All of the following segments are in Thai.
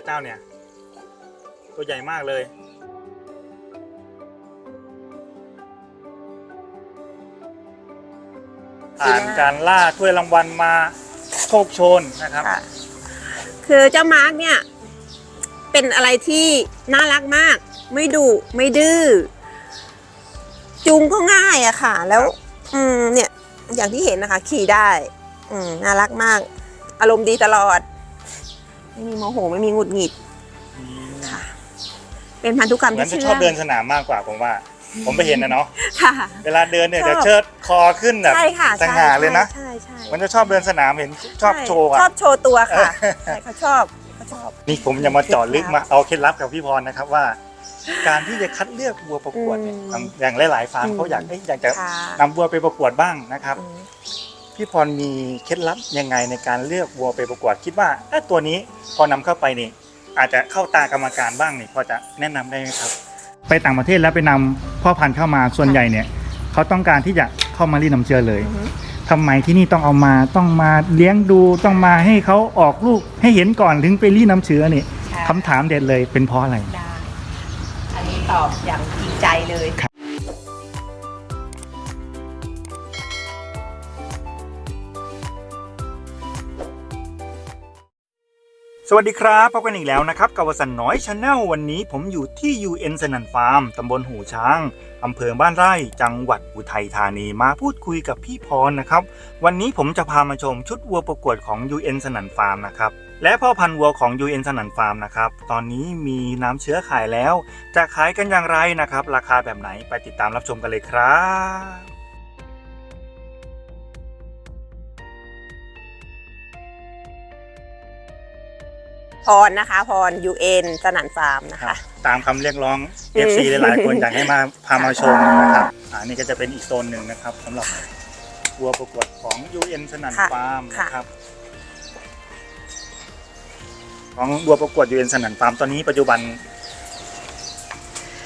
ปูทำไมละเจ้าเนี่ย ตัวใหญ่มากเลย ผ่านการล่าถ้วยรางวัลมาโชคโชนนะครับ ค่ะ คือเจ้ามาร์กเนี่ย เป็นอะไรที่น่ารักมาก ไม่ดุไม่ดื้อจูงก็ง่ายอะค่ะ แล้ว อืมเนี่ย อย่างที่เห็นนะคะ ขี่ได้ อืมน่ารักมาก อารมณ์ดีตลอดไม่มีโมโหไม่มีหงุดหงิดค่ะ เป็นพันธุกรรมเหมือนที่จะเชื่ชอบเดินสนามมากกว่าผมว่า ผมไปเห็นนะเนาะ ค่ะ เวลาเดินเนี่ยชอบจะเชิดคอขึ้นแบบ ใช่ค่ะสง่าเลยนะ ใช่ใช่ใช่มันจะชอบเดินสนามเห็นชอบใโชว์ชออะบโชว์ตัวค่ะเออ ใช่เขาชอบเขาชอบ นี่ผมจะมาเจาะลึกมาเอาเคล็ดลับกับพี่พรนะครับว่า การที่จะคัดเลือกวัวประกวดเนี่ยอืมอย่างหลายๆฟาร์มอืมเขาอยากเอ้ยอยากจะค่ะนำวัวไปประกวดบ้างนะครับ อืม พี่พรมีเคล็ดลับยังไงในการเลือกวัวไปประกวดคิดว่าเอ้ยตัวนี้พอนำเข้าไปนี่อาจจะเข้าตากรรมการบ้างนี่พอจะแนะนำได้ไหมครับ ไปต่างประเทศแล้วไปนำพ่อพันธุ์เข้ามาส่วนใหญ่เนี่ยเขาต้องการที่จะเข้ามารีดน้ำเชื้อเลยอือฮึทำไมที่นี่ต้องเอามาต้องมาเลี้ยงดูต้องมาให้เขาออกลูกให้เห็นก่อนถึงไปรีดน้ำเชื้อนี่ค่ะคำถามเด็ดเลยเป็นเพราะอะไร ได้ อันนี้ตอบอย่างจริงใจเลย สวัสดีครับพบกันอีกแล้วนะครับกับวสันน้อยชาแนลวันนี้ผมอยู่ที่ UN สนันฟาร์มตำบลหูช้างอำเภอบ้านไร่จังหวัดอุทัยธานีมาพูดคุยกับพี่พรนะครับ วันนี้ผมจะพามาชมชุดวัวประกวดของ UN สนันฟาร์มนะครับและพ่อพันธุ์วัวของ UN สนันฟาร์มนะครับตอนนี้มีน้ำเชื้อขายแล้ว จะขายกันอย่างไรนะครับ ราคาแบบไหนไปติดตามรับชมกันเลยครับ พรนะคะ พร UN สนันฟาร์มนะคะตามคำเรียกร้องอืม FC หลายๆคนอยากให้มาพามาชมนะครับอ่านี่ก็จะเป็นอีกโซนหนึ่งนะครับสำหรับวัวประกวดของ UN สนันค่ะฟาร์มค่ะ นะครับของวัวประกวด UN สนันฟาร์มตอนนี้ปัจจุบัน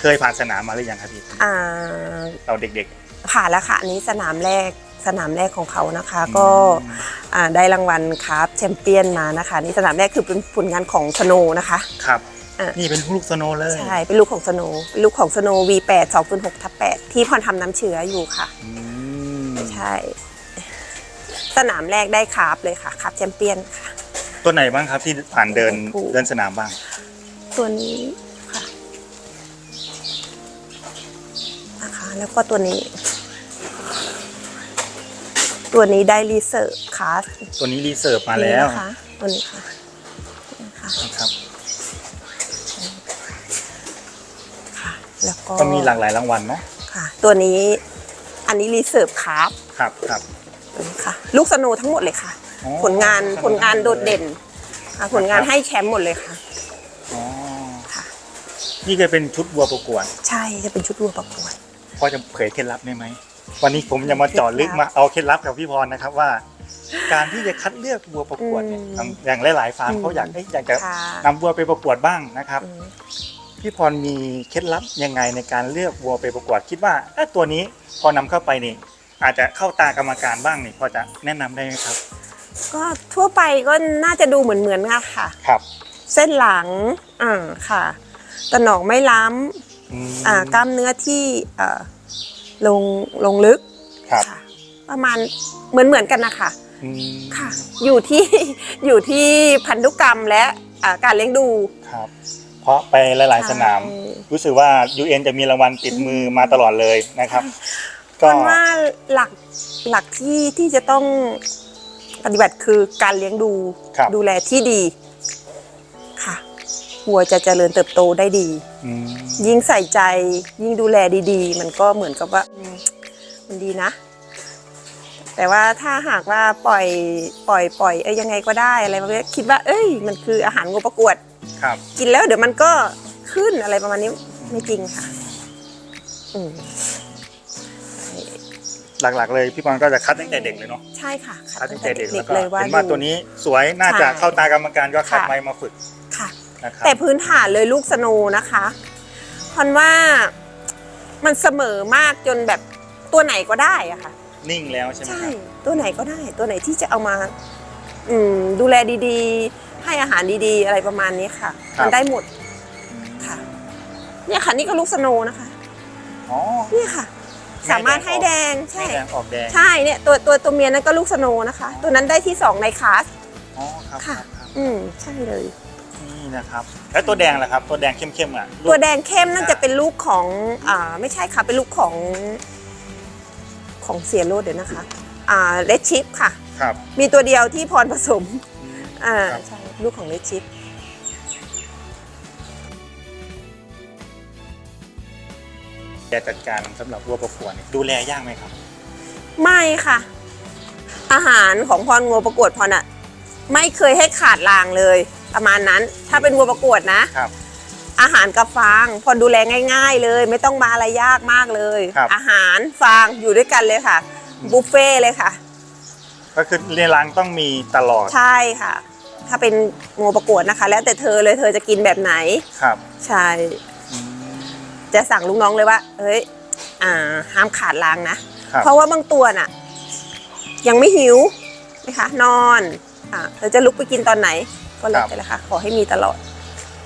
เคยผ่านสนามมาหรือยังครับพี่อ่าเราเด็กผ่านแล้วค่ะอันนี้สนามแรก สนามแรกของเขานะคะๆก็อืมอ่าได้รางวัลครับแชมเปี้ยนมานะคะ นี่สนามแรกคือเป็นผลงานของสโนนะคะครับอะนี่เป็นลูกสโนว์เลยใช่เป็นลูกของสโนเป็นลูกของสโน V8 206ทับ8ที่พรทำน้ำเชื้ออยู่ค่ะอืมใช่ สนามแรกได้คาร์บเลยค่ะคาร์บแชมเปี้ยนค่ะ ตัวไหนบ้างครับที่ผ่านเดินถูกเดินสนามบ้าง ตัวนี้ค่ะนะคะแล้วก็ตัวนี้ ตัวนี้ได้รีเซิร์ฟคลาสตัวนี้รีเสิร์ฟมาแล้วนะคะตัวนี้ค่ะนะคะนะครับค่ะแล้วก็ก็มีหลากหลายรางวัลเนาะค่ะ ตัวนี้อันนี้รีเซิร์ฟคาร์บครับครับค่ะ ลูกสโนว์ทั้งหมดเลยค่ะอ๋อผลงานผลงานโดดเด่นค่ะผลงานให้แชมป์หมดเลยค่ะอ๋อค่ะนี่ก็เป็นชุดวัวประกวด ใช่จะเป็นชุดวัวประกวดพอจะเผยเคล็ดลับได้ไหม วันนี้ผมจะมาเจาะลึกมาเอาเคล็ดลับกับพี่พรนะครับว่า การที่จะคัดเลือกวัวประกวดเนี่ยอืมอย่างหลาย ๆ ฟาร์มอืมเขาอยากเอ้ยอยากจะค่ะนำวัวไปประกวดบ้างนะครับอืมพี่พรมีเคล็ดลับยังไงในการเลือกวัวไปประกวดคิดว่าเอ้ยตัวนี้พอนำเข้าไปนี่ อาจจะเข้าตากรรมการบ้างนี่พอจะแนะนำได้ไหมครับ ก็ทั่วไปก็น่าจะดูเหมือนเหมือนๆกันค่ะ ครับ เส้นหลังอ่าค่ะตะหนอกไม่ล้อืมำอ่ากล้ามเนื้อที่อ่า ลงลงลึกครับค่ะ ประมาณเหมือนเหมือนๆกันนะคะอืมค่ะ อยู่ที่ อยู่ที่พันธุกรรมและอ่าการเลี้ยงดูครับ เพราะไปหลาย ๆ สนาม ใช่ รู้สึกว่า UN จะมีรางวัลติดมือมาตลอดเลยนะครับ ก็มันว่าหลักหลักที่ที่จะต้องปฏิบัติคือการเลี้ยงดูครับ ดูแลที่ดีค่ะ วัวจะเจริญเติบโตได้ดี อืมยิ่งใส่ใจ ยิ่งดูแลดีๆ มันก็เหมือนกับว่าอืมมันดีนะ แต่ว่าถ้าหากว่าปล่อยปล่อยปล่อยเอ้ยยังไงก็ได้อะไรแบบนี้คิดว่า เอ้ย มันคืออาหารงูประกวด ครับกินแล้วเดี๋ยวมันก็ขึ้นอะไรประมาณนี้ไม่จริงค่ะอืมหลักๆเลยพี่บอลก็จะคัดตั้งแต่เด็กเลยเนาะใช่ค่ะคัดตั้งแต่เด็กแล้วก็เลยว่าเห็นว่าดู ตัวนี้สวยน่าจะใช่เข้าตากรรมการก็คัดค่ะไว้มาฝึก ค่ะ นะครับแต่พื้นฐานเลยลูกสโนว์นะคะพอนว่ามันเสมอมากจนแบบตัวไหนก็ได้อะค่ะ นิ่งแล้วใช่ไหมใช่ครับตัวไหนก็ได้ ตัวไหนที่จะเอามาอืมดูแลดีๆ ให้อาหารดีๆ อะไรประมาณนี้ค่ะ ครับ มันได้หมดค่ะ เนี่ยค่ะนี่ก็ลูกสโนว์นะคะอ๋อเนี่ยค่ะแม่แดงสามารถให้แดงใช่แม่แดงออกแดงใช่เนี่ยตัวตัวตัวเมียนั้นก็ลูกสโนว์นะคะ ตัวนั้นได้ที่สองในคลาส อ๋อครับคค่ะ รับครับ อืมใช่เลย นี่นะครับแล้วตัวแดงล่ะครับตัวแดงเข้มๆอะลูกตัวแดงเข้มนั่นจะเป็นลูกของอ่าไม่ใช่ค่ะเป็นลูกของของเสียโรดเดี๋ยวนะคะอ่าเลดชิปค่ะ ครับ มีตัวเดียวที่พรผสมอ่าครับ ใช่ลูกของเลดชิปแกจัดการสำหรับวัวประกวดเนี่ยดูแลยากไหมครับ ไม่ค่ะ อาหารของพรงัวประกวดพรอะ ไม่เคยให้ขาดรางเลย ประมาณนั้น ถ้าเป็นวัวประกวดนะ ครับ อาหารกับฟางพรดูแลง่าย ๆ เลย ไม่ต้องมาอะไรยากมากเลย ครับ อาหารฟางอยู่ด้วยกันเลยค่ะ บุฟเฟ่ต์เลยค่ะ ก็คือเรียนรังต้องมีตลอดใช่ค่ะ ถ้าเป็นงัวประกวดนะคะ แล้วแต่เธอเลยเธอจะกินแบบไหน ครับใช่ อืม จะสั่งลูกน้องเลยว่า เอ้ย อ่า ห้ามขาดรางนะ ครับ เพราะว่าบางตัวน่ะ ยังไม่หิวนะคะนอน อ่าเธอจะลุกไปกินตอนไหน ก็แล้วแต่ละค่ะ ขอให้มีตลอด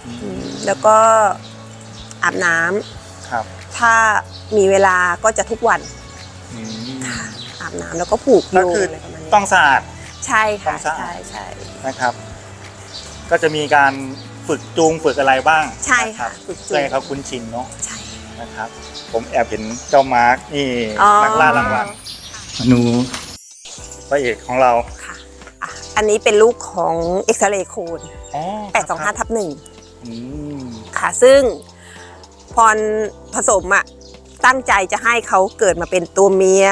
อือืมมแล้วก็อาบน้ำครับ ถ้ามีเวลาก็จะทุกวันอืมค่ะอาบน้ำแล้วก็ผูกโยก็งคืออะไรประมาณนี้ต้องสะอาดใช่ค่ะต้องสะอาดใช่ใช่นะครับ ก็จะมีการฝึกจูงฝึกอะไรบ้าง ใช่ค่ะนรับฝึกจูงเพื่อให้เขาคุ้นชินเนาะใช่นะครับ ผมแอบเห็นเจ้ามาร์กนี่อ๋อนักล่ารางวัลหนูพระเอกของเราค่ะ อะอันนี้เป็นลูกของเอ็กซเรย์โคนอ๋อแปดสองห้าทับหนึ่งอืมค่ะ ซึ่งพรผสมอะตั้งใจจะให้เขาเกิดมาเป็นตัวเมีย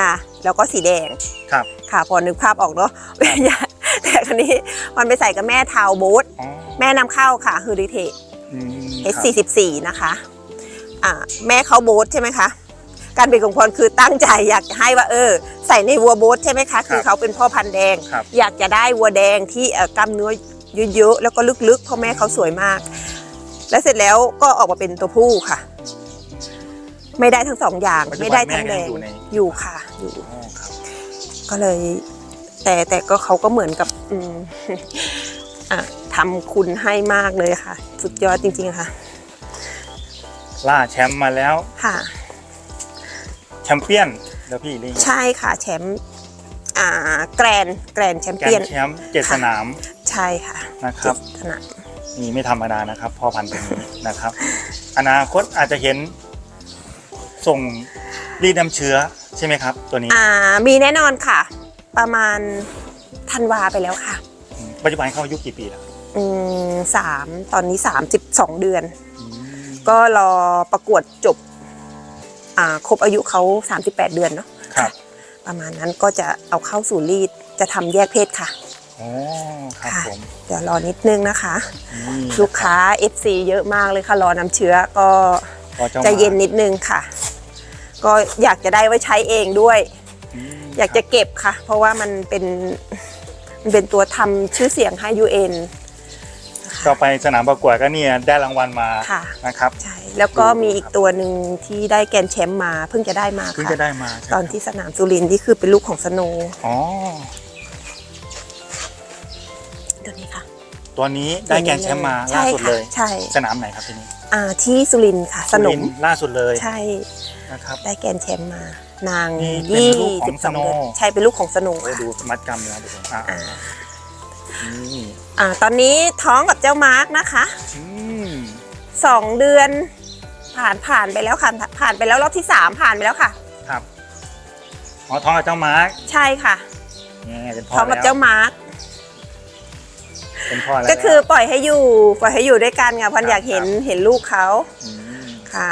แล้วก็สีแดงครับค่ะพอนึกภาพออกเนาะแต่ครั้นี้มันไปใส่กับแม่ทาวโบสอ๋อแม่นำเข้าค่ะฮือริเทอืม H44 นะคะ อ่า แม่เขาโบสใช่ไหมคะ การเป็นของพรคือตั้งใจอยากจะให้ว่าเออ ใส่ในวัวโบสใช่ไหมคะคือเขาเป็นพ่อพันธุ์แดง ครับ อยากจะได้วัวแดงที่เอ่อกล้ามเนื้อเยอะๆแล้วก็ลึกๆเพราะแม่เขาสวยมาก แล้วเสร็จแล้วก็ออกมาเป็นตัวผู้ค่ะ ไม่ได้ทั้งสองอย่างปัจจุบันไม่ได้ทั้งแดแม่งก็ยังอยู่ในอยู่ค่ะ อยู่อ๋อครับ ก็เลย แต่แต่ก็เขาก็เหมือนกับอืม อะทำคุณให้มากเลยค่ะ สุดยอดจริงๆค่ะ ล่าแชมป์มาแล้ว ค่ะ แชมเปี้ยนแล้วพี่เรียกใช่ค่ะแชมป์อ่าแกรนแกรนแชมแกเปี้ยนนแชมป์เจ็ดสนามใช่ค่ะนะครับเจ็ดสนามนี่ไม่ธรรมดานะครับพ่อพันธุ์ตัวนี้นะครับ อนาคตอาจจะเห็นส่งรีดน้ำเชื้อใช่ไหมครับ ตัวนี้อ่ามีแน่นอนค่ะ ประมาณธันวาไปแล้วค่ะอืมปัจจุบันเขาอายุกี่ปีแล้วอืมสามตอนนี้สามสิบสองเดือนอืมก็รอประกวดจบอ่า ครบอายุเขา 38 เดือนเนาะครับ ประมาณนั้นก็จะเอาเข้าสู่รีดจะทำแยกเพศค่ะโอ้ครับค่ะผมเดี๋ยวรอนิดนึงนะคะนี่ลูกค้า FC เยอะมากเลยค่ะ รอน้ำเชื้อก็ก็าใจเย็นนิดนึงค่ะ ก็อยากจะได้ไว้ใช้เองด้วยมอยากจะเก็บค่ะ เพราะว่ามันเป็นมันเป็นตัวทำชื่อเสียงให้ UN ก็ไปสนามประกวดก็เนี่ยได้รางวัลมาค่ะนะครับใช่ แล้วก็มีอีกตัวหนึ่งที่ได้แกรนด์แชมป์มา เพิ่งจะได้มาเพิ่งค่ะจะได้มาใช่ไหมตอนที่สนามสุรินทร์ที่คือเป็นลูกของสโนว์อ๋อ ตัวนี้ค่ะตัวนี้ได้แกรนด์แชมป์มาล่าสุดเลย ใช่สค่ะนามไหนครับทีนี้ใช่อ่าที่สุรินทร์ค่ะ สนสุริมทร์ล่าสุดเลยใช่นะครับ ได้แกรนด์แชมป์มา นางนี่เป็นยี่ลูกขสิองบสอง Snow เดือนใช่เป็นลูกของสโนว์โอ้ค่ะดูมัดกรรมเลยนะทุกคนอะอ่านี่อ่าตอนนี้ท้องกับเจ้ามาร์กนะคะ อืมสองเดือน ผ่านผ่านไปแล้วค่ะ ผ่านไปแล้วรอบที่สามผ่านไปแล้วค่ะ ครับอ๋อท้องกับเจ้ามาร์กใช่ค่ะนี่เป็นพ่อท้องกับแล้วเจ้ามาร์กเป็นพ่อแล้วก็คือปล่อยให้อยู่ ปล่อยให้อยู่ด้วยกันค่ะพันครับอยากเห็นครับเห็นลูกเขามค่ะ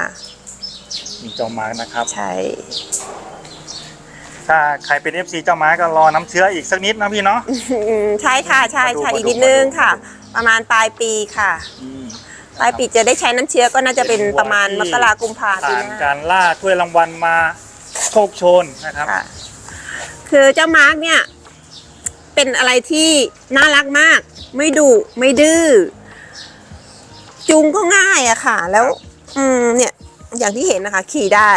มีเจ้ามาร์กนะครับ ใช่ ถ้าใครเป็น FC เจ้ามาร์กก็รอน้ำเชื้ออีกสักนิดนะพี่เนาะ อืมใช่ค่ะใช่ใช่มาดูอีกนิดนึงมาดู ค่ะ ประมาณปลายปีค่ะ อืม ปลายปีจะได้ใช้น้ำเชื้อก็น่าจะเป็นประมาณมกรากุมภาปีผ่านหน้า การล่าถ้วยรางวัลมาโชคโชนนะครับ ค่ะคือเจ้ามาร์กเนี่ย เป็นอะไรที่น่ารักมาก ไม่ดุไม่ดื้อจูงก็ง่ายอะค่ะ แล้ว อืมเนี่ย อย่างที่เห็นนะคะ ขี่ได้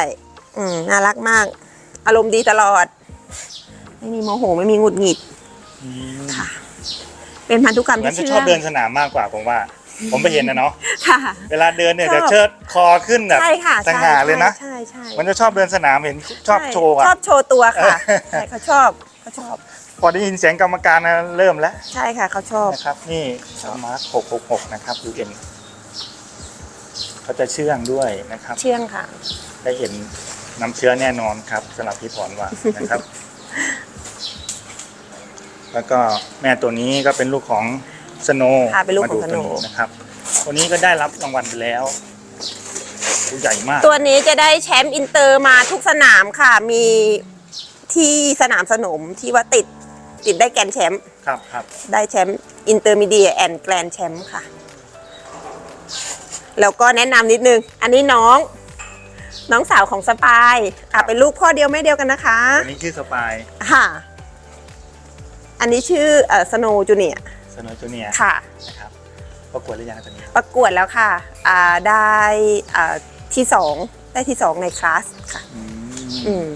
อืมน่ารักมาก อารมณ์ดีตลอด ไม่มีโมโห ไม่มีหงุดหงิดอืมค่ะเป็นพันธุกรรมเหมือนที่จะเชื่ชออบเดินสนามมากกว่าผมว่า ผมไปเห็นนะเนาะค่ะ เวลาเดินเนี่ยชอบ จะเชิดคอขึ้นแบบใช่ค่ะสง่าเลยนะ ใช่ใช่มันจะชอบเดินสนามเห็นชอบโชว์ชออะบโชว์ตัวค่ะเออ ใช่เขาชอบเขาชอบ พอได้ยินเสียงกรรมการนะเริ่มแล้วใช่ค่ะเขาชอบ นะครับ นี่มาร์ค666 นะครับ UN เขาจะเชื่องด้วยนะครับ เชื่องค่ะ ได้เห็นน้ำเชื้อแน่นอนครับสำหรับพี่พรว่านะครับ แล้วก็แม่ตัวนี้ก็เป็นลูกของ สโนค่ะเป็นลูกของ Snow นะครับ ตัวนี้ก็ได้รับรางวัลไปแล้วตัวใหญ่มาก ตัวนี้จะได้แชมป์อินเตอร์มาทุกสนามค่ะ มีที่สนามสนมที่ว่าติดติดได้แกรนด์แชมป์ครับครับ ได้แชมป์อินเตอร์มีเดียแอนด์แกรนด์แชมป์ค่ะ แล้วก็แนะนำนิดนึง อันนี้น้อง น้องสาวของสปายค่ะเป็นลูกพ่อเดียวแม่เดียวกันนะคะ ตัวนี้ชื่อสปาย ค่ะ อันนี้ชื่อเอ่อสโนจูเนีย สโนจูเนียค่ะนะครับประกวดหรือยังตัวนี้ประกวดแล้วค่ะอ่าได้อ่าที่สองได้ที่สองในคลาสค่ะอือืมม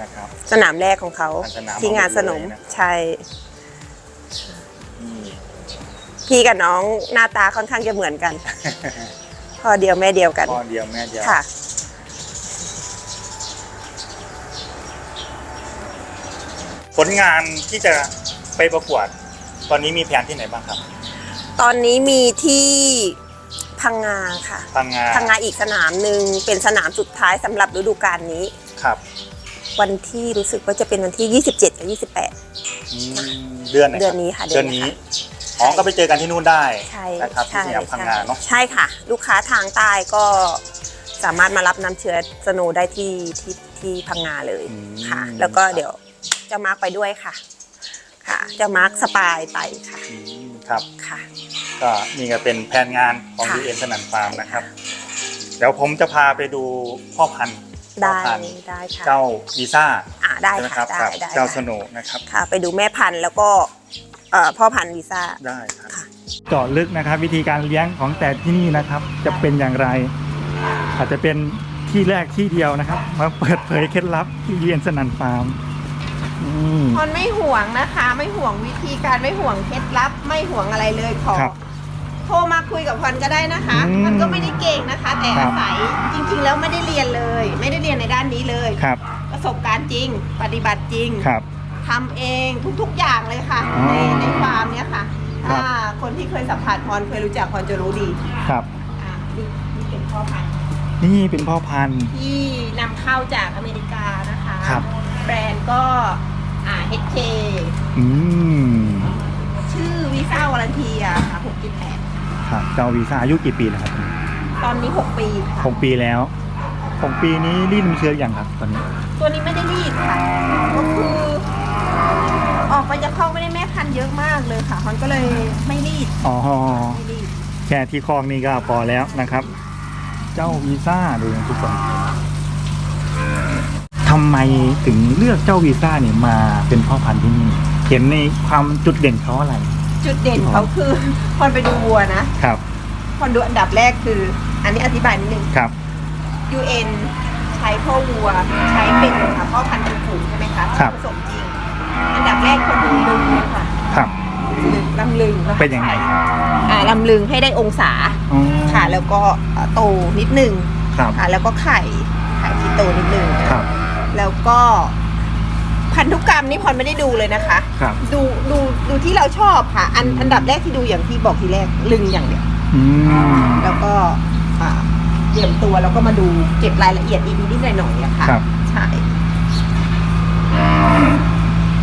นะครับ สนามแรกของเขาสนามที่งานสนมเลยนะ ใช่นี่ พี่กับน้องหน้าตาค่อนข้างจะเหมือนกัน พ่อเดียวแม่เดียวกันพ่อเดียวแม่เดียวค่ะ ผลงานที่จะไปประกวด ตอนนี้มีแผนที่ไหนบ้างครับ ตอนนี้มีที่พังงาค่ะพังงาพังงาอีกสนามหนึ่งเป็นสนามสุดท้ายสำหรับฤดูกาลนี้ ครับ วันที่รู้สึกว่าจะเป็นวันที่ 27กับอืมเดือนไหนครับเดือนนี้ค่ะเดืเดืออนนนี้ นี้ค่ะอ๋อก็ไปเจอกันที่นู่นได้28ใช่นะครับที่ใช่สยามพังงาเนาะ ใช่ค่ะ ลูกค้าทางใต้ก็สามารถมารับน้ำเชื้อสโนว์ได้ที่ที่ที่พังงาเลยอืม ค่ะ แล้วก็เดี๋ยวจะมาร์กไปด้วยค่ะ ค่ะ จะมาร์กสปายไปค่ะ อืมครับค่ะ ก็นี่ก็เป็นแผนงานของ ค่ะ UN สนันฟาร์มนะครับ เดี๋ยวผมจะพาไปดูพ่อพันธุ์พ่อได้พันธุ์ได้ค่ะเจ้าวีซ่าอ่าได้ใช่ไหมคค่ะรับได้กับได้เจ้าได้สโนว์นะครับ ค่ะ ไปดูแม่พันธุ์แล้วก็เอ่อพ่อพันธุ์วีซ่า ได้ครับ ค่ะ เจาะลึกนะครับ วิธีการเลี้ยงของแต่ที่นี่นะครับ จะเป็นอย่างไร อาจจะเป็นที่แรกที่เดียวนะครับ มาเปิดเผยเคล็ดลับที่เรียนสนันฟาร์ม อืมพรไม่ห่วงนะคะ ไม่ห่วงวิธีการไม่ห่วงเคล็ดลับ ไม่ห่วงอะไรเลยขอครับโทรมาคุยกับพรก็ได้นะคะอืมมันก็ไม่ได้เก่งนะคะ แต่ครัอาบศัยจริงๆแล้วไม่ได้เรียนเลย ไม่ได้เรียนในด้านนี้เลย ครับประสบการณ์จริง ปฏิบัติจริง ครับ ทำเองทุกๆอย่างเลยค่ะ อ๋อในในฟาร์มเนี้ยค่ะครับถ้าคนที่เคยสัมผัสพรเคยรู้จักพรจะรู้ดีครับ อ่านี่นี่เป็นพ่อพันธุ์นี่เป็นพ่อพันธุ์ ที่นำเข้าจากอเมริกานะคะ ครับ แบรนด์ก็ อ่า HK อืมชื่อวีซ่าวารันทีอะค่ะ6.8ครับเจ้าวีซ่าอายุกี่ปีแล้วครับตอนนี้ 6 ปีค่ะหกปีแล้วหกปีนี้รีดน้ำเชื้ออย่างครับตอนนี้ตัวนี้ไม่ได้รีดค่ะ ก็คือ ออกไปจากคอกไม่ได้แม่พันธุ์เยอะมากเลยค่ะ มันก็เลยไม่รีดอ๋อไม่รีด แค่ที่คอกนี่ก็พอแล้วนะครับ เจ้าวีซ่าดูนะทุกคน ทำไมถึงเลือกเจ้าวีซ่าเนี่ยมาเป็นพ่อพันธุ์ที่นี่ เห็นในความจุดเด่นเขาอะไร จุดเด่นเขาคือพอนไปดูวัวนะครับพอนดูอันดับแรกคือ อันนี้อธิบายนิดนึง ครับ UN ใช้พ่อวัวใช้เป็นค่ะพ่อพันธุ์ผูกใช่ไหมคะครับผสมจริง อันดับแรกคนดูลึงค่ะครับลึงลำลึงแล้วก็เป็นยังไงอ่าลำลึงให้ได้องศาอ๋อค่ะแล้วก็โตนิดนึงครับค่ะแล้วก็ไข่ไข่ที่โตนิดนึงครับ แล้วก็พันธุกรรมนี่พรไม่ได้ดูเลยนะคะ ครับ ดูดูดูที่เราชอบค่ะ อันอันดับแรกที่ดูอย่างที่บอกทีแรกลึงอย่างเดียวอืมแล้วก็อ่าเตรียมตัวแล้วก็มาดูเก็บรายละเอียดอีกนิดๆหน่อยๆอะค่ะครับ ใช่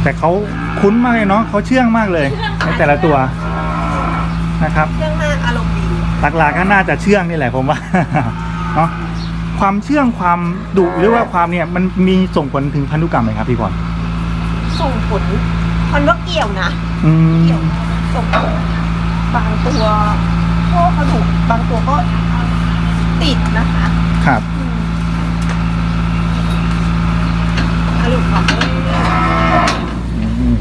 แต่เขาคุ้นมากเลยเนาะเขาเชื่องมากเลยในแต่ละตัวนะครับเรื่องมากอารมณ์ดี หลักๆก็น่าจะเชื่องนี่แหละผมว่า เนาะ ความเชื่องความดุหรือว่าความเนี่ยมันมีส่งผลถึงพันธุกรรมไหมครับพี่พรส่งผลมันว่าเกี่ยวนะอืมเกี่ยวส่งผลบางตัวพ่อเขาดุบางตัวก็ติดนะคะครับอืมอารมณ์ของอืม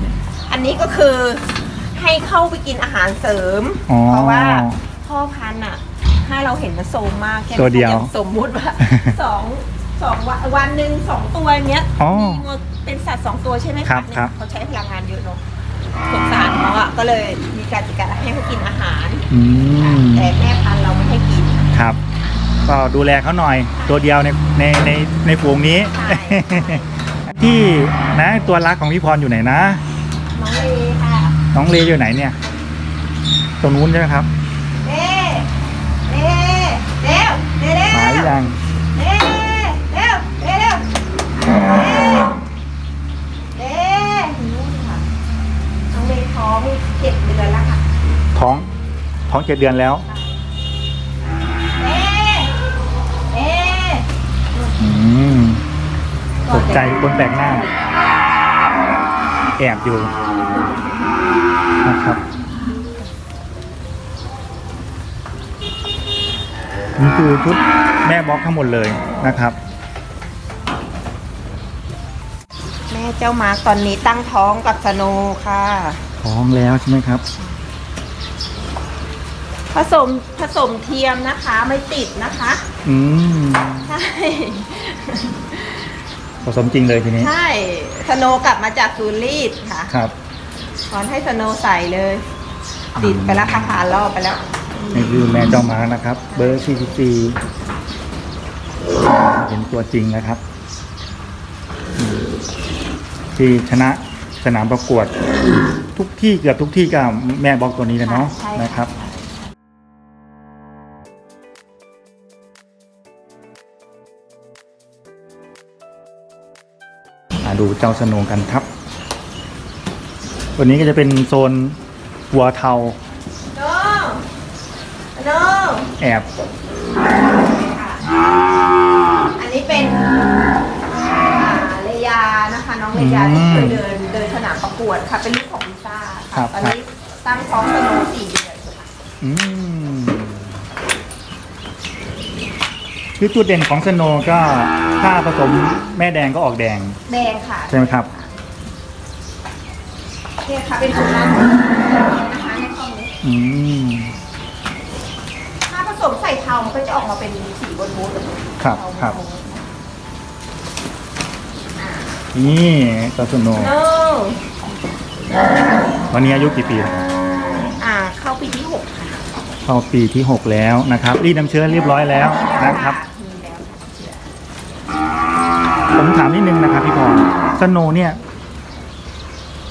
อันนี้ก็คือให้เข้าไปกินอาหารเสริม อ๋อ เพราะว่าพ่อพันธุ์อะ ถ้าเราเห็นมันโซมมากแค่ตัวเดียวอาสมมุติว่าสองสองวันวันหนึ่งสองตัวเนี้ยอ๋อ มีงัวเป็นสัตว์สองตัวใช่ไหมะครับเนี่ยครับ เขาใช้พลังงานเยอะเนาะสงสารเขาอะก็เลยมีการจัดการให้เขากินอาหาร อืมแต่แม่พันธุ์เราไม่ให้กิน ครับ ก็ดูแลเขาหน่อย ตัวเดียวในในในในฝูงนี้ ใช่ ที่นะตัวรักของพี่พรอยู่ไหนนะ น้องเลค่ะน้องเลอยู่ไหนเนี่ย ตรงนู้นใช่ไหมครับ เล่เล่เร็วเร็วเร็ว หา ยังเร็วเร็วเร็วเร็วเร็วนู่นค่ะน้องเลท้องเจ็ดเดือนแล้วค่ะท้อง ท้องเจ็ดเดือนแล้วเอ๊ะเอ๊ะอืมตกใจคนแปลกหน้า แอบอยู่นะครับ นี่คือชุดแม่บล็อกทั้งหมดเลยนะครับ แม่เจ้ามาร์กตอนนี้ตั้งท้องกับสโนว์ค่ะ ท้องแล้วใช่ไหมครับ ผสมผสมเทียมนะคะ ไม่ติดนะคะ อืมใช่ ผสมจริงเลยทีนี้ ใช่สโนว์กลับมาจากซูรีดค่ะครับตอนให้สโนว์ใส่เลย ติดไปแล้วค่ะผ่านรอบไปแล้ว นี่คือแม่เจ้ามานะครับ เบอร์44เห็นตัวจริงนะครับอืมที่ชนะสนามประกวด ทุกที่เกือบทุกที่ก็แม่บล็อกตัวนี้เลยเนาะใช่นะครับมาดูเจ้าสโนว์กันครับ วันนี้ก็จะเป็นโซนวัวเทาโน โนแอบอันนี้เป็นอ่าเลยานะคะ น้องเลยาที่เคยเดินเดินสนามประกวดค่ะ เป็นลูกของลิซ่าครัค่ะบตอนนี้ตั้งท้องสโนว์สี่เดือนค่ะอืมคือจุดเด่นของสโนว์ก็ถ้าผสมแม่แดงก็ออกแดง แดงค่ะใช่ไหมครับเนี่ยค่ะเป็นของเรานะคะในกล่องนี้อืมถ้าผ สมใส่เทามันก็จะออกมาเป็นสีบนบูธแบบนี้ครับเทาครับโทนอ่านี่เจ้าสโนว์โนวันนี้อายุกี่ปีแล้วอ่า เข้าปีที่หกค่ะเข้าปีที่ 6 แล้วนะครับ รีดน้ำเชื้อเรียบร้อยแล้วนะครับ มีแล้วผมถามนิดนึงนะครับพี่พรสโนว์เนี่ย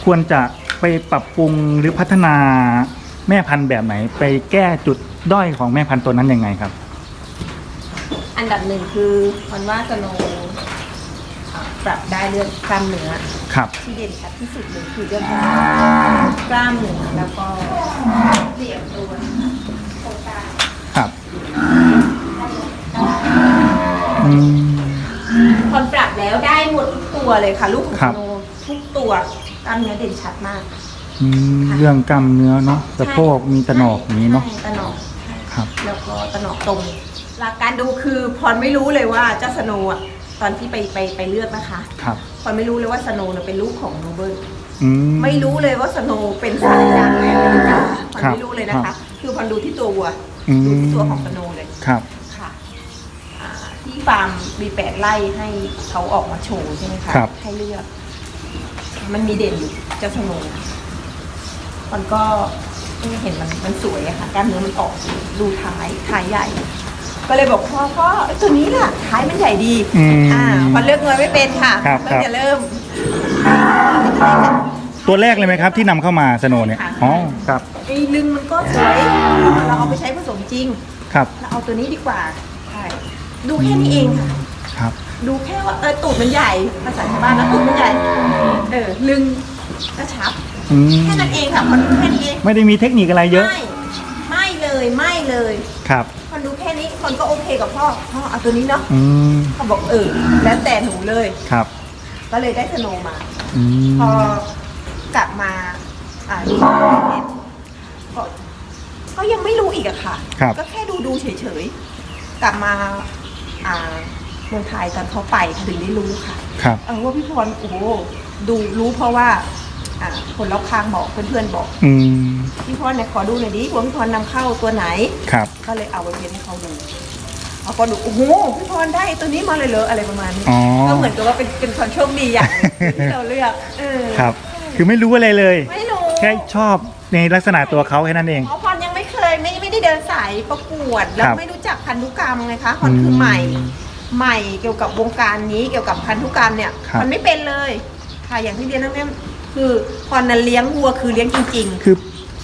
ควรจะไปปรับปรุงหรือพัฒนา แม่พันธุ์แบบไหน ไปแก้จุดด้อยของแม่พันธุ์ตัวนั้นยังไงครับ อันดับหนึ่งคือมันว่าสโนว์อ่าปรับได้เรื่องกล้ามเนื้อครับ ที่เด่นชัดที่สุดเลยคือเรื่องของกล้ามเนื้อแล้วก็เหลี่ยมตัวโครงสร้าง ครับอืม พอปรับแล้วได้หมดทุกตัวเลยค่ะ ลูกของครัสบ โนว์ทุกตัวกล้ามเนื้อเด่นชัดมาก อืมเรื่องกล้ามเนื้อเนาะสะโพกมีตะหนอกอย่างนี้เนาะ ใช่ตะหนอกครับ แล้วก็ตะหนอกตรง หลักการดูคือพรไม่รู้เลยว่าเจ้าสโนว์อะตอนที่ไปไปไปเลือกนะคะ ครับ พรไม่รู้เลยว่าสโนว์เนี่ยเป็นลูกของโนเบิลอืม ไม่รู้เลยว่าสโนว์เป็นสายยางในอเมริกาพรครับไม่รู้เลยนะครัคะ บคือพรดูที่ตัววัว อืม ดูที่ตัวของสโนว์เลย ครับ ค่ะอ่าที่ฟาร์มมีแปดไร่ให้เขาออกมาโชว์ใช่ไหมคะ ครับ ให้เลือก มันมีเด่นอยู่เจ้าสโนว์ มันก็เห็นมันมันสวยอะค่ะกล้ามเนื้อมันออกดูท้ายท้ายใหญ่ ก็เลยบอกพ่อพ่อไอ้ตัวนี้ล่ะท้ายมันใหญ่ดีอืมอ่าพอเลือกเงินไม่เป็นค่ะครับเพิ่งจะเริ่ม ตัวแรกเลยไหมครับ ที่นำเข้ามาสโนว์เนี่ย ค่ะ อ๋อ ครับ ไอ้ลึงมันก็สวยเราเอาไปใช้ผสมจริง ครับ เราเอาตัวนี้ดีกว่าใช่ดูแค่นี้เองค่ะ ครับ ดูแค่ว่าเออตูดมันใหญ่ภาษาชาวบ้านนะตูดมันใหญ่ เออลึงกระชับ อืมแค่นั้นเองค่ะพอดูแค่นี้เองไม่ได้มีเทคนิคอะไรเยอะ ไม่ไม่เลยไม่เลย ครับ คนดูแค่นี้คนก็โอเคกับพ่อพ่อเอาตัวนี้เนาะอืม เขาบอกเออแล้วแต่หนูเลย ครับ ก็เลยได้สโนว์มา อืม พอกลับมาอ่าดูเน็ตก็ก็ยังไม่รู้อีกอะค่ะ ครับ ก็แค่ดูดูๆเฉยๆ กลับมาอ่าเมืองไทยตอนเขาไปถึงได้รู้ค่ะ ครับ เออว่าพี่พรโอ้โหดูรู้เพราะว่า อ่าคนรอบข้างบอกเพื่อนๆบอกอืมพี่พรเนี่ยขอดูหน่อยดิว่าพี่พรนำเข้าตัวไหน ครับ ก็เลยเอาไปเรียนให้เขาดูเขาก็ดูโอ้โหพี่พรได้ตัวนี้มาเลยเหรออะไรประมาณนี้อ๋อ ก็เหมือนกับว่าเป็นเป็นความโชคดีอย่างหนึ่งที่เราเลือกเออครับ คือไม่รู้อะไรเลย ไม่รู้แค่ชอบในลักษณะตัวเขาแค่นั้นเอง เพราะพรยังไม่เคยไม่ไม่ได้เดินสายประกวด แล้วครับไม่รู้จักพันธุกรรมไงคะพรคือใหม่ อืมใหม่เกี่ยวกับวงการนี้เกี่ยวกับพันธุกรรมเนี่ยครับ มันไม่เป็นเลยค่ะอย่างที่เรียนนั่นเนี่ย คือพรนั้นเลี้ยงวัวคือเลี้ยงจริงคือ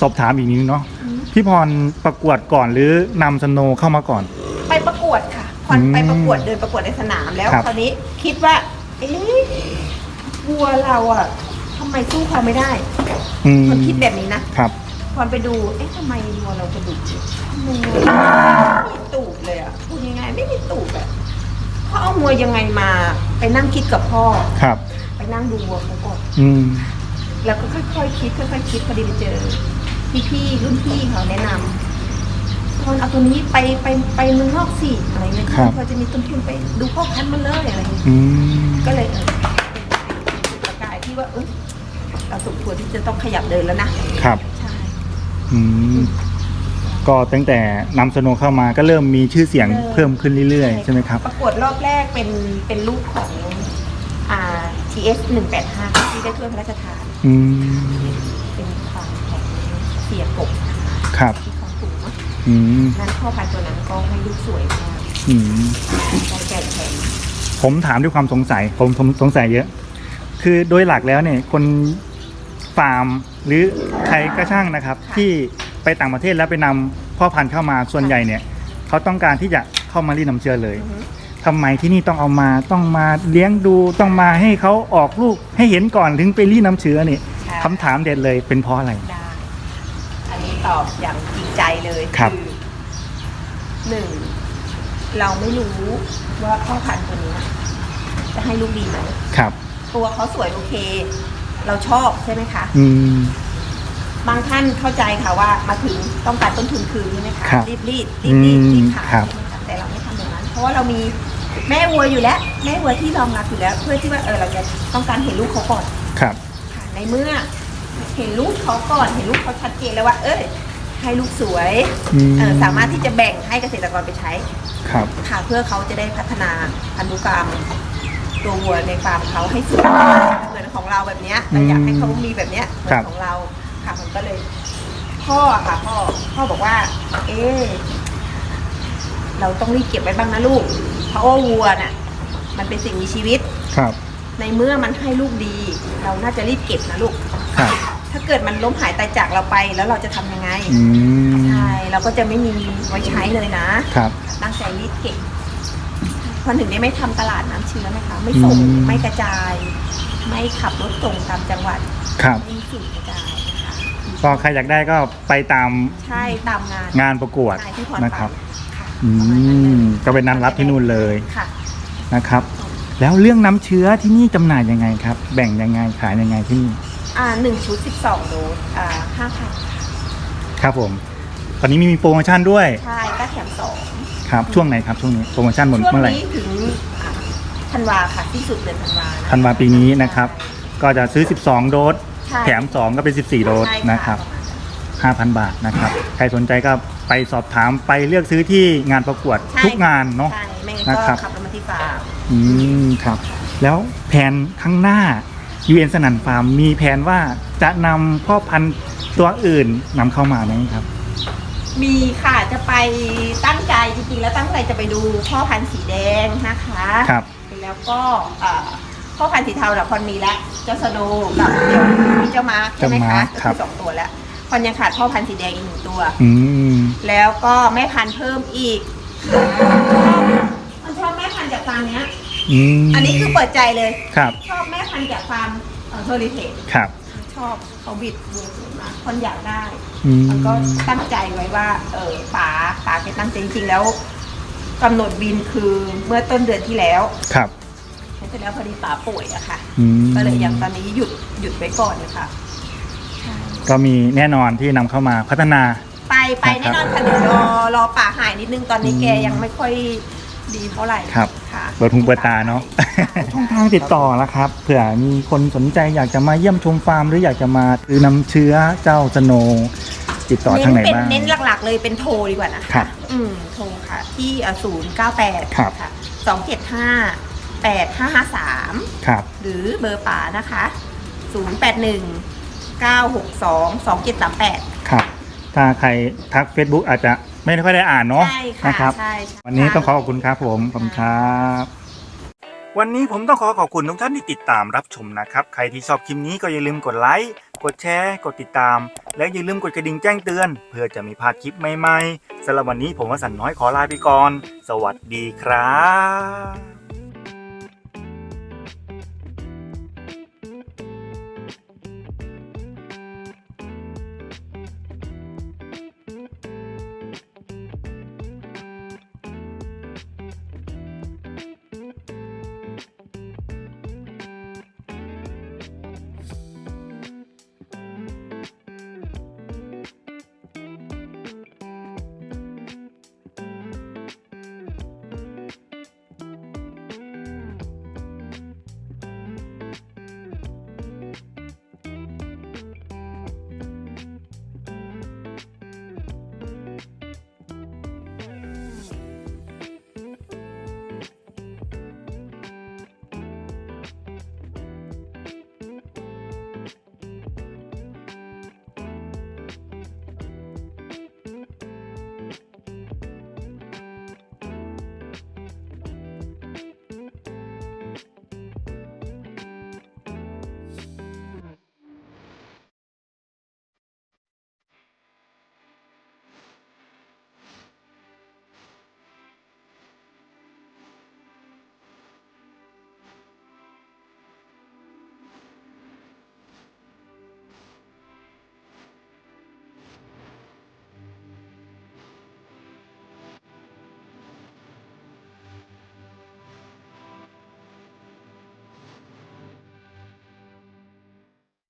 สอบถามอีกนิดนึงเนาะอืมพี่พรประกวดก่อนหรือนำสโนว์เข้ามาก่อนๆไปประกวดค่ะพรอืมไปประกวดเดินประกวดในสนามแล้ว ครับคราวนี้คิดว่า เอ๊ะวัวเราอะทำไมสู้เขาไม่ได้อืมพรคิดแบบนี้นะ ครับ พรไปดู เอ๊ะทำไมวัวเรากระดูกทำไมวัวไม่มีตูดเลยอะพูดยังไงไม่มีตูดอะเขาเอาวัวยังไงมา ไปนั่งคิดกับพ่อ ครับ ไปนั่งดูวัวเขาก่อน อืม แล้วก็ค่อยๆคิดค่อยๆคิดพอดีไปเจอพี่ๆรุ่นพี่เขาแนะนำคนเอาตัวนี้ไปไปไปเมืองนอกสิอะไรเงี้ยครับ พอจะมีต้นทุนไปดูพ่อพันธุ์มันเลยอะไรเงี้ยอืมก็เลยเออเป็นจุดประกายที่ว่าเออเราสมควรที่จะต้องขยับเดินแล้วนะครับ ใช่ อืมก็ตั้งแต่นำสโนว์เข้ามาก็เริ่มมีชื่อเสียงเพิ่มขึ้นเรื่อยๆ ใช่ไหมครับ ประกวดรอบแรกเป็นเป็นลูกของอ่า TS 185ที่ได้ถ้วยพระราชทาน อืมเป็นความของเสียกบนะคะครับที่ของสูงเนอะอืมนั้นพ่อพันธุ์ตัวนั้นก็ให้ลูกสวยมากอืม ใจแก่แข็งผมถามด้วยความสงสัยผมผมสงสัยเยอะ คือโดยหลักแล้วเนี่ยคนฟาร์มหรือใครก็ช่างนะครับ ที่ไปต่างประเทศแล้วไปนำพ่อพันธุ์เข้ามาส่วนใหญ่เนี่ย เขาต้องการที่จะเข้ามารีดน้ำเชื้อเลย อือฮึ ทำไมที่นี่ต้องเอามาต้องมาเลี้ยงดูต้องมาให้เขาออกลูกให้เห็นก่อนถึงไปรีดน้ำเชื้อนี่ใช่คำถามเด็ดเลยเป็นเพราะอะไรได้อันนี้ตอบอย่างจริงใจเลยครับหนึ่งเราไม่รู้ว่าพ่อพันธุ์ตัวนี้นะจะให้ลูกดีไหมครับ ตัวเขาสวยโอเค เราชอบใช่ไหมคะอืมบางท่านเข้าใจค่ะว่ามาถึงต้องการต้นทุนคืนใช่ไหมคะครับรีบรีดรีบรีดอืมรีบขายครับใช่ไหมคะแต่เราไม่ทำอย่างนั้น เพราะว่าเรามี แม่วัวอยู่แล้ว แม่วัวที่รองรับอยู่แล้ว เพื่อที่ว่าเออเราจะต้องการเห็นลูกเขาก่อนครับ ค่ะในเมื่อ เห็นลูกเขาก่อนเห็นลูกเขาชัดเจนแล้วว่า เอ้ยให้ลูกสวยอืม เออสามารถที่จะแบ่งให้เกษตรกรไปใช้ ครับ ค่ะเพื่อเขาจะได้พัฒนาพันธุกรรมตัววัวในฟาร์มเขาให้สวยเหมือนของเราแบบเนี้ยเราอยากให้เขามีแบบเนี้ยเหมือครันบ ของเราค่ะมันก็เลย พ่อค่ะพ่อพ่อบอกว่า เอ๊ะเราต้องรีบเก็บไว้บ้างนะลูก เพราะว่าวัวน่ะ มันเป็นสิ่งมีชีวิต ครับ ในเมื่อมันให้ลูกดี เราน่าจะรีบเก็บนะลูก ครับ ถ้าเกิดมันล้มหายตายจากเราไปแล้วเราจะทำยังไง อืม ใช่เราก็จะไม่มีไว้ใช้เลยนะครับ ตั้งใจรีดเก็บพอถึงได้ไม่ทำตลาดน้ำเชื้อนะคะ ไม่ส่งอืม ไม่กระจาย ไม่ขับรถส่งตามจังหวัดครับ ไม่สื่อกระจายนะคะก็ใครอยากได้ก็ไปตามใช่ตามงานงานประกวดใช่ที่พรนะครับ ไปค่ะ อืประมาณนั้นเลมยก็เป็นนัดรับที่นู่นเลยค่ะ นะครับ แล้วเรื่องน้ำเชื้อที่นี่จำหน่ายยังไงครับ แบ่งยังไงขายยังไงที่นี่อ่าหนึ่งชุดสิบสองโดสอ่าห้าพันครับผม ตอนนี้มีโปรโมชั่นด้วยใช่ก็แถมสองครับช่วงไหนครับช่วงนี้โปรโมชั่นหมดช่วงเมื่อไหร่นี้ถึงอ่าธันวาค่ะที่สุดเดือนธันวาะธันวาปีนี้นะครับ ก็จะซื้อ 12 โดสใช่แถม 2 ก็เป็น 14 โดสใช่นะครับ ปมาณ 5,000 บาทนะครับ ใครสนใจก็ไปสอบถามไปเลือกซื้อที่งานประกวดใช่ทุกงานเนาะ ใช่ไม่งั้นนะก็ครับขับรถมาที่ฟาร์มอืมครับ แล้วแผนข้างหน้า UN สนันฟาร์มมีแผนว่าจะนำพ่อพันธุ์ตัวอื่นนำเข้ามาไหมครับ มีค่ะจะไปตั้งใจจริงๆ แล้วตั้งใจจะไปดูพ่อพันธุ์สีแดงนะคะ ครับ แล้วก็เอ่อพ่อพันธุ์สีเทาเราพอนมีแล้วเจ้าสโนว์กับเดี๋ยวมีเจ้ามาร์คใช่ไหมเจ้ามาคะร์คก็ครัคืบอสองตัวแล้ว พอนยังขาดพ่อพันธุ์สีแดงอีกหนึ่งตัว อืม แล้วก็แม่พันธุ์เพิ่มอีกมันชอบแม่พันธุ์จากฟาร์มเนี้ย อืมอันนี้คือเปิดใจเลย ครับ ชอบแม่พันธุ์จากฟาร์มเฮอริเทจครับ ชอบเขาบิดเวอร์สวยมากคนอยากได้ อืม มันก็ตั้งใจไว้ว่า เออป๋าป๋าแกตั้งใจจริงๆแล้วกำหนดบินคือเมื่อต้นเดือนที่แล้วครับ แล้วเสร็จแล้วพอดีป๋าป่วยอะค่ะ อืมก็เลยยังตอนนี้หยุดหยุดไว้ก่อนนะคะใช่ ก็มีแน่นอนที่นำเข้ามาพัฒนา ไปไปแน่นอนค่ะเดี๋ยวรอรอป๋าหายนิดนึงตอนนี้แกยังไม่ค่อยดีเท่าไหร่ครับ ค่ะเปิดหูเปิดตาเนาะช่องทางติดต่อละครับเผื่อมีคนสนใจอยากจะมาเยี่ยมชมฟาร์ม หรืออยากจะมาซื้อนำเชื้อเจ้าสโนว์ติดต่อทางไหนเน้นเป็นบ้าง เน้นหลักๆเลยเป็นโทรดีกว่านะครัคะบอืมโทรค่ะ ที่ศูนย์เก้าแปดครับค่ะสองเจ็ดห้าแปดห้าห้าสาม ครับ หรือเบอร์ป๋านะคะ 0 8 1 962 2738 ครับ ถ้าใครทัก Facebook อาจจะไม่ค่อยได้อ่านเนาะใช่ค่ะนะครับ ใช่ใช่ วันนี้ต้องขอขอบคุณครับผมขอบคุณครับ วันนี้ผมต้องขอขอบคุณทุกท่านที่ติดตามรับชมนะครับ ใครที่ชอบคลิปนี้ก็อย่าลืมกดไลค์กดแชร์กดติดตาม และอย่าลืมกดกระดิ่งแจ้งเตือน เพื่อจะไม่พลาดคลิปใหม่ๆสำหรับวันนี้ผมวสันต์น้อยขอลาไปก่อน สวัสดีครับ